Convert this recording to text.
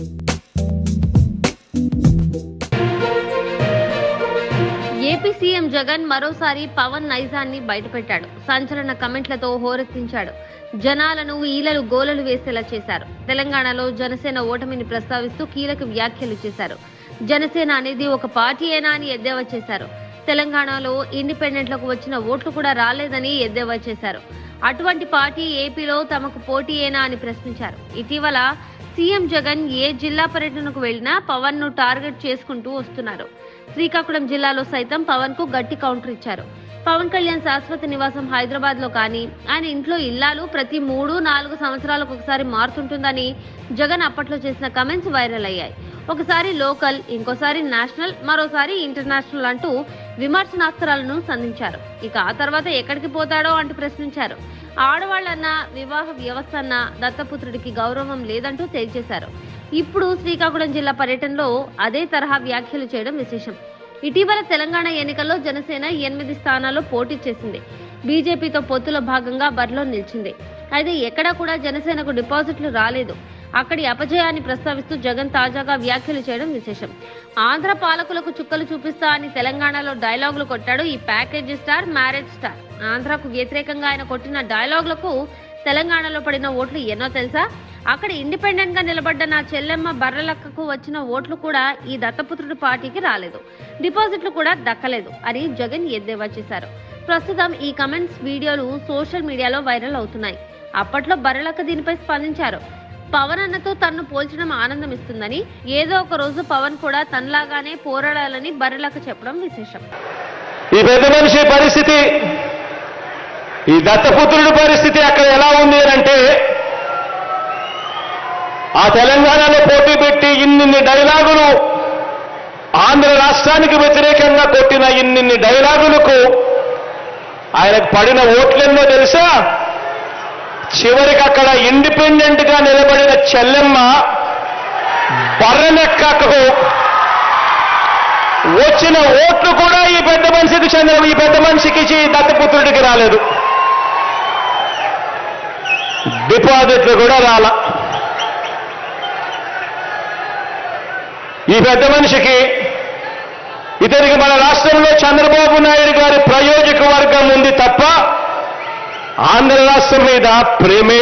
AP CM Jagan మరోసారి పవన్ నైజాన్ని బయటపెట్టాడు. సంచలన కమెంట్లతో హోరెత్తించాడు. జనాలను ఈలలు గోలలు వేసేలా చేశారు. తెలంగాణలో జనసేన ఓటమిని ప్రస్తావిస్తూ కీలక వ్యాఖ్యలు చేశారు. జనసేన అనేది ఒక పార్టీయేనా అని ఎద్దేవా చేశారు. తెలంగాణలో ఇండిపెండెంట్లకు వచ్చిన ఓట్లు కూడా రాలేదని ఎద్దేవా చేశారు. అటువంటి పార్టీ ఏపీలో తమకు పోటీయేనా అని ప్రశ్నించారు. ఇటీవల సీఎం జగన్ ఏ జిల్లా పర్యటనకు వెళ్ళినా పవన్ను టార్గెట్ చేసుకుంటూ వస్తున్నారు. శ్రీకాకుళం జిల్లాలో సైతం పవన్కు గట్టి కౌంటర్ ఇచ్చారు. పవన్ కళ్యాణ్ శాశ్వత నివాసం హైదరాబాద్లో కానీ ఆయన ఇంట్లో ఇల్లాలు ప్రతి మూడు నాలుగు సంవత్సరాలకు ఒకసారి మారుతుంటుందని జగన్ అప్పట్లో చేసిన కమెంట్స్ వైరల్ అయ్యాయి. ఒకసారి లోకల్ ఇంకోసారి నేషనల్ మరోసారి ఇంటర్నేషనల్ అంటూ విమర్శనాస్త్రాలను సంధించారు. ఇక ఆ తర్వాత ఎక్కడికి పోతాడో అంటూ ప్రశ్నించారు. ఆడవాళ్ళన్నా వివాహ వ్యవస్థ అన్న దత్తపుత్రుడికి గౌరవం లేదంటూ తేల్చేశారు. ఇప్పుడు శ్రీకాకుళం జిల్లా పర్యటనలో అదే తరహా వ్యాఖ్యలు చేయడం విశేషం. ఇటీవల తెలంగాణ ఎన్నికల్లో జనసేన ఎనిమిది స్థానాల్లో పోటీ చేసింది. బీజేపీతో పొత్తులో భాగంగా బరిలో నిలిచింది. అయితే ఎక్కడా కూడా జనసేనకు డిపాజిట్లు రాలేదు. అక్కడి అపజయాన్ని ప్రస్తావిస్తూ జగన్ తాజాగా వ్యాఖ్యలు చేయడం విశేషం. ఆంధ్ర పాలకులకు చుక్కలు చూపిస్తా అని తెలంగాణలో డైలాగులు కొట్టాడు ఈ ప్యాకేజీ స్టార్ మ్యారేజ్ స్టార్. ఆంధ్రాకు వ్యతిరేకంగా ఆయన కొట్టిన డైలాగులకు తెలంగాణలో పడిన ఓట్లు ఎన్నో తెలుసా? అక్కడ ఇండిపెండెంట్గా నిలబడ్డ నా చెల్లెమ్మ బర్రెలక్కకు వచ్చిన ఓట్లు కూడా ఈ దత్తపుత్రుడి పార్టీకి రాలేదు. డిపాజిట్లు కూడా దక్కలేదు అని జగన్ ఎద్దేవా చేశారు. ప్రస్తుతం ఈ కమెంట్స్ వీడియోలు సోషల్ మీడియాలో వైరల్ అవుతున్నాయి. అప్పట్లో బర్రెలక్క దీనిపై స్పందించారు. పవన్ అన్నతో తనను పోల్చడం ఆనందం ఇస్తుందని ఏదో ఒక రోజు పవన్ కూడా తనలాగానే పోరాడాలని బర్రెలక్క చెప్పడం విశేషం. ఈ పెద్ద మనిషి పరిస్థితి ఈ దత్తపుత్రుడి పరిస్థితి అక్కడ ఎలా ఉంది అంటే ఆ తెలంగాణలో పోటీ పెట్టి ఇన్నిన్ని డైలాగులు ఆంధ్ర రాష్ట్రానికి వ్యతిరేకంగా కొట్టిన ఇన్నిన్ని డైలాగులకు ఆయనకు పడిన ఓట్లెన్నో తెలుసా? చివరికి అక్కడ ఇండిపెండెంట్గా నిలబడిన చెల్లెమ్మ బర్రెనెక్కకు వచ్చిన ఓట్లు కూడా ఈ పెద్ద మనిషికి చెందిన ఈ పెద్ద మనిషికి దత్తపుత్రుడికి రాలేదు. డిపాజిట్లు కూడా రాల. ఈ పెద్ద మనిషికి ఇతనికి మన రాష్ట్రంలో ఆంధ్ర రాష్ట్రం మీద ప్రేమే